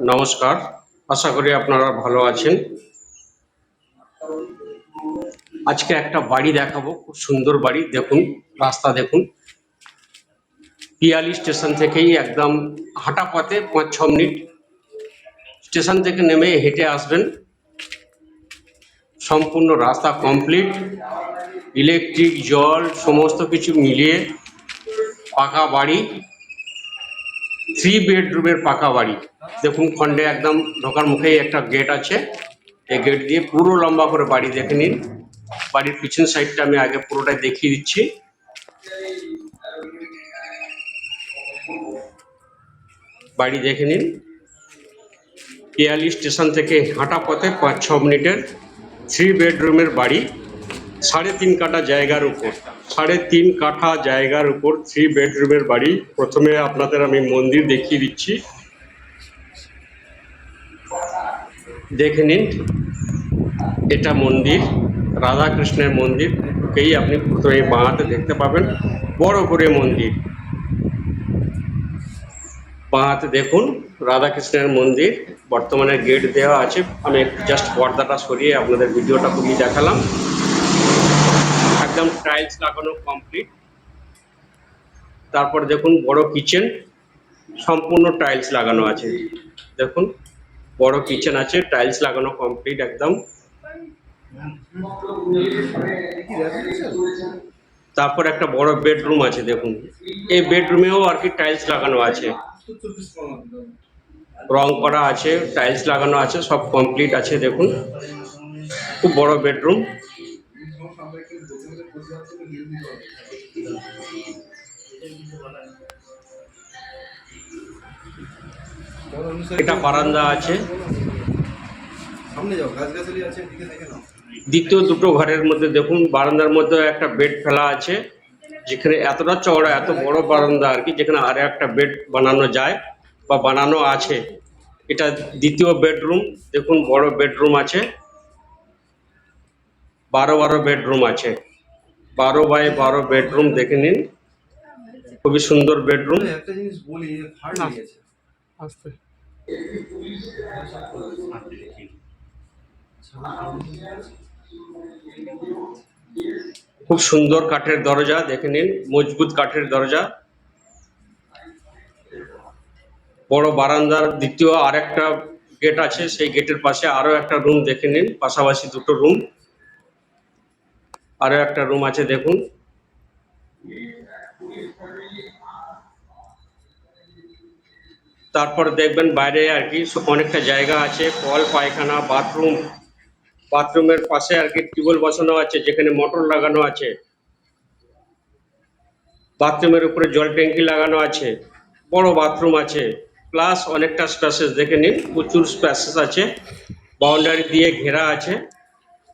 নমস্কার। আশা করি আপনারা ভালো আছেন। আজকে একটা বাড়ি দেখাবো, খুব সুন্দর বাড়ি, দেখুন, রাস্তা দেখুন। পিয়ালি স্টেশন থেকেই একদম হাঁটা পথে পাঁচ ছ মিনিট। স্টেশন থেকে নেমে হেঁটে আসবেন। সম্পূর্ণ রাস্তা কমপ্লিট। ইলেকট্রিক, জল, সমস্ত কিছু মিলিয়ে পাকা বাড়ি। থ্রি বেডরুমের পাকা বাড়ি। দেখুন খন্ডে একদম ঢোকার মুখেই একটা গেট আছে। এই গেট দিয়ে পুরো লম্বা করে বাড়ি দেখে নিন। বাড়ির পিছন সাইডটা আমি আগে পুরোটাই দেখিয়ে দিচ্ছি। বাড়ি দেখে নিন। পিয়ালি স্টেশন থেকে হাঁটা পথে পাঁচ ছ মিনিটের থ্রি বেডরুমের বাড়ি। সাড়ে তিন কাঠা জায়গার উপর, সাড়ে তিন কাঠা জায়গার উপর থ্রি বেডরুমের বাড়ি। প্রথমে আপনাদের আমি মন্দির দেখিয়ে দিচ্ছি। দেখে নিন, এটা মন্দির, রাধাকৃষ্ণের মন্দির। কেই আপনি প্রথমে বাঁহাতে দেখতে পাবেন। বড় করে মন্দির। বাঁহাতে দেখুন, রাধাকৃষ্ণের মন্দির। বর্তমানে গেট দেওয়া আছে। আমি জাস্ট পর্দাটা সরিয়ে আপনাদের ভিডিওটা খুবই দেখালাম। একদম টাইলস লাগানো কমপ্লিট তারপর দেখুন বড় কিচেন সম্পূর্ণ টাইলস লাগানো আছে। দেখুন, বড় কিচেন আছে টাইলস লাগানো কমপ্লিট একদম। তারপর একটা বড় বেডরুম আছে, দেখুন। এই বেডরুমেও আর কি টাইলস লাগানো আছে। রং করা আছে টাইলস লাগানো আছে, সব কমপ্লিট আছে, দেখুন। খুব বড় বেডরুম এটা বারান্দা আছে। সামনে যাও গাছগাছালি আছে দিকে দেখে নাও। দ্বিতীয় দুটো ঘরের মধ্যে দেখুন বারান্দার মধ্যে একটা বেড ফেলা আছে যেখানে এতটা চওড়া এত বড় বারান্দা আর কি যেখানে আর একটা বেড বানানো যায় বা বানানো আছে। এটা দ্বিতীয় বেডরুম দেখুন বড় বেডরুম আছে। বারো বারো বেডরুম আছে। বারো বাই বারো বেডরুম দেখে নিন। খুবই সুন্দর বেডরুম। একটা জিনিস বলি খুব সুন্দর কাঠের দরজা দেখে নিন। মজবুত কাঠের দরজা। বড় বারান্দার দ্বিতীয় আরেকটা গেট আছে সেই গেটের পাশে আরও একটা রুম দেখে নিন। পাশাপাশি দুটো রুম আরও একটা রুম আছে, দেখুন। তারপর দেখবেন বাইরে আর কি অনেকটা জায়গা আছে, কল, পায়খানা বাথরুম বাথরুমের পাশে আর কি টিউবওয়েল বসানো আছে, যেখানে মোটর লাগানো আছে। বাথরুমের উপরে জল ট্যাঙ্কি লাগানো আছে, বড় বাথরুম আছে। প্লাস অনেকটা স্পেসেস দেখে নিন, প্রচুর স্পেসেস আছে। বাউন্ডারি দিয়ে ঘেরা আছে।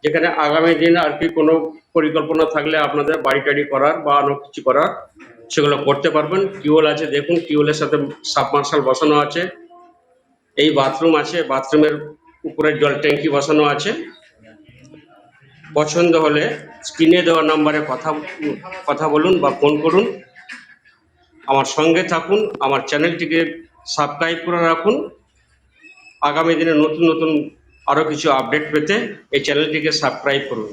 যেখানে আগামী দিন আর কি কোনো পরিকল্পনা থাকলে আপনাদের বাড়ি টাড়ি করার বা অন্য কিছু করার, সেগুলো করতে পারবেন। টিউবওয়েল আছে, দেখুন, টিউবওয়েলের সাথে সাবমার্শাল বসানো আছে। এই বাথরুম আছে, বাথরুমের উপরে জল ট্যাঙ্কি বসানো আছে। পছন্দ হলে স্ক্রিনে দেওয়া নাম্বারে কথা কথা বলুন বা ফোন করুন। আমার সঙ্গে থাকুন, আমার চ্যানেলটিকে সাবস্ক্রাইব করে রাখুন। আগামী দিনে নতুন নতুন আরও কিছু আপডেট পেতে এই চ্যানেলটিকে সাবস্ক্রাইব করুন।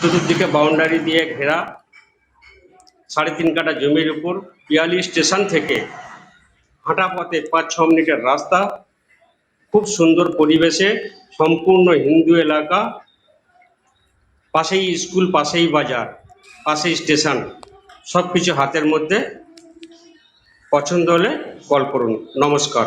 চতুর্দিকে বাউন্ডারি দিয়ে ঘেরা, সাড়ে তিন কাঠা জমির উপর পিয়ালি স্টেশন থেকে হাঁটা পথে পাঁচ ছ মিনিটের রাস্তা, খুব সুন্দর পরিবেশে সম্পূর্ণ হিন্দু এলাকা, পাশেই স্কুল, পাশেই বাজার, পাশেই স্টেশন সব কিছু হাতের মধ্যে। পছন্দ হলে কল করুন। নমস্কার।